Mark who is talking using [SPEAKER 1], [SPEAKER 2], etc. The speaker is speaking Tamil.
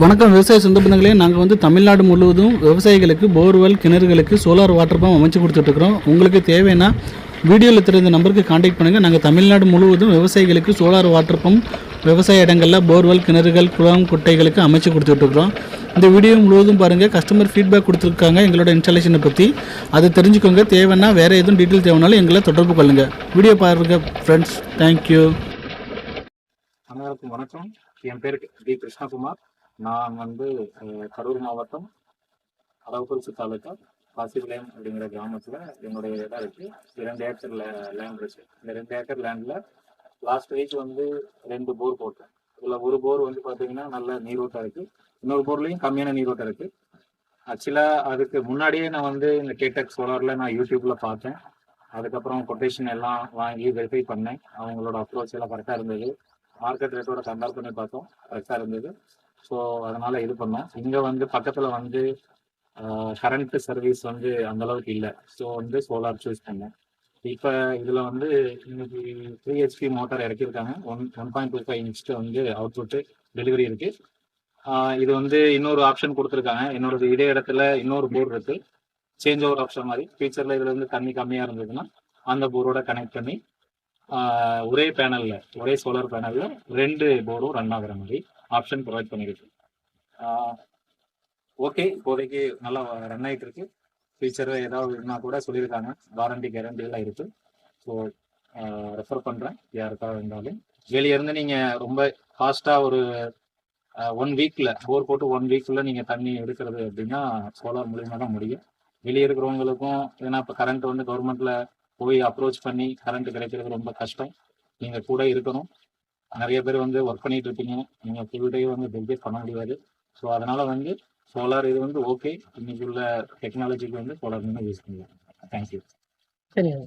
[SPEAKER 1] வணக்கம் விவசாய சொந்த பந்தங்களே. நாங்கள் வந்து தமிழ்நாடு முழுவதும் விவசாயிகளுக்கு போர்வெல் கிணறுகளுக்கு சோலார் வாட்டர் பம்ப் அமைச்சு கொடுத்துட்ருக்குறோம். உங்களுக்கு தேவைன்னா வீடியோவில் தெரிந்த நம்பருக்கு காண்டாக்ட் பண்ணுங்கள் நாங்கள் தமிழ்நாடு முழுவதும் விவசாயிகளுக்கு சோலார் வாட்டர் பம்ப் விவசாய இடங்களில் போர்வெல் கிணறுகள் குளம் குட்டைகளுக்கு அமைச்சு கொடுத்துட்ருக்குறோம். இந்த வீடியோ முழுவதும் பாருங்கள் கஸ்டமர் ஃபீட்பேக் கொடுத்துருக்காங்க எங்களோட இன்ஸ்டாலேஷனை பற்றி அதை தெரிஞ்சுக்கோங்க. தேவைன்னா வேறு எதுவும் டீட்டெயில் தேவைனாலும் எங்களை தொடர்பு கொள்ளுங்கள் வீடியோ பாருங்கள் ஃப்ரெண்ட்ஸ் தேங்க்யூ
[SPEAKER 2] அனைவருக்கும் வணக்கம். என் பேர் டி கிருஷ்ணகுமார். நான் வந்து கரூர் மாவட்டம் அரவக்குறிச்சி தாலுக்கா காசிபாளையம் அப்படிங்கிற கிராமத்தில் என்னுடைய இடம் இருக்கு. இரண்டு ஏக்கர் லேண்ட் இருக்கு. இந்த ரெண்டு ஏக்கர் லேண்டில் லாஸ்ட் வீக் வந்து ரெண்டு போர் போட்டேன். இதில் ஒரு போர் வந்து பார்த்தீங்கன்னா நல்ல நீரோட்டம் இருக்கு. இன்னொரு போர்லேயும் கம்மியான நீரோட்டம் இருக்கு. ஆக்சுவலாக அதுக்கு முன்னாடியே நான் வந்து இந்த கேடெக் சோலாரில் நான் யூடியூப்ல பார்த்தேன். அதுக்கப்புறம் கொட்டேஷன் எல்லாம் வாங்கி வெரிஃபை பண்ணேன். அவங்களோட அப்ரோச் எல்லாம் கரெக்டாக இருந்தது. மார்க்கெட் ரேட்டோட கம்பேர் பண்ணி பார்த்தோம். கரெக்டாக இருந்தது. ஸோ அதனால இது பண்ணோம். இங்கே வந்து பக்கத்தில் வந்து கரண்ட் சர்வீஸ் வந்து அந்த அளவுக்கு இல்லை. ஸோ வந்து சோலார் சூஸ் பண்ணேன் இப்போ இதில் வந்து இன்னைக்கு three HP motor இறக்கியிருக்காங்க. One one point two five inch வந்து அவுட்புட்டு டெலிவரி இருக்கு. இது வந்து இன்னொரு ஆப்ஷன் கொடுத்துருக்காங்க. என்னோட இதே இடத்துல இன்னொரு போர் இருக்கு. சேஞ்ச் ஓவர் ஆப்ஷன் மாதிரி. ஃபியூச்சரில் இதில் வந்து தண்ணி கம்மியாக இருந்ததுன்னா அந்த போரோட கனெக்ட் பண்ணி ஒரே பேனலில் ஒரே சோலார் பேனலில் ரெண்டு போரும் ரன் ஆகிற மாதிரி. ஆப்ஷன் ப்ரொவைட் பண்ணிருக்கு ஓகே இப்போதைக்கு நல்லா ரன் ஆகிட்டு இருக்கு. ஃபியூச்சர் ஏதாவது இருந்தா கூட சொல்லியிருக்காங்க. வாரண்டி கேரண்டி எல்லாம் இருக்கு. ஸோ ரெஃபர் பண்ணுறேன் யாருக்காக இருந்தாலும். வெளியிருந்து நீங்கள் ரொம்ப ஃபாஸ்ட்டாக ஒரு ஒன் வீக்கில் போர் போட்டு ஒன் வீக்ல நீங்கள் தண்ணி எடுக்கிறது அப்படின்னா சோலார் மூலியமாக தான் முடியும். வெளியே இருக்கிறவங்களுக்கும் ஏன்னா இப்போ கரண்ட் வந்து கவர்மெண்ட்டில் போய் அப்ரோச் பண்ணி கரண்ட் கிடைக்கிறது ரொம்ப கஷ்டம். நீங்கள் கூட இருக்கணும். நிறைய பேர் வந்து ஒர்க் பண்ணிட்டு இருப்பீங்க நீங்க ஃபுல் டே வந்து டெலிகேட் பண்ண முடியாது. ஸோ அதனால வந்து சோலார் இது வந்து ஓகே இன்னைக்கு உள்ள டெக்னாலஜிக்கு வந்து சோலார் யூஸ் பண்ணுவோம் தேங்க்யூ
[SPEAKER 3] சரிங்க